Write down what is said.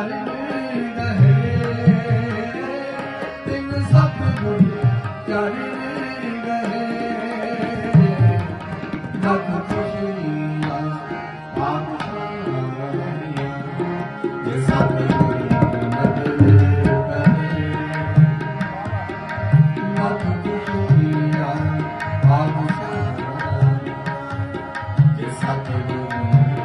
ਚਰਨ ਰਹੇ। ਤਿੰਨ ਸਤਿਗੁਰ ਚਰਨ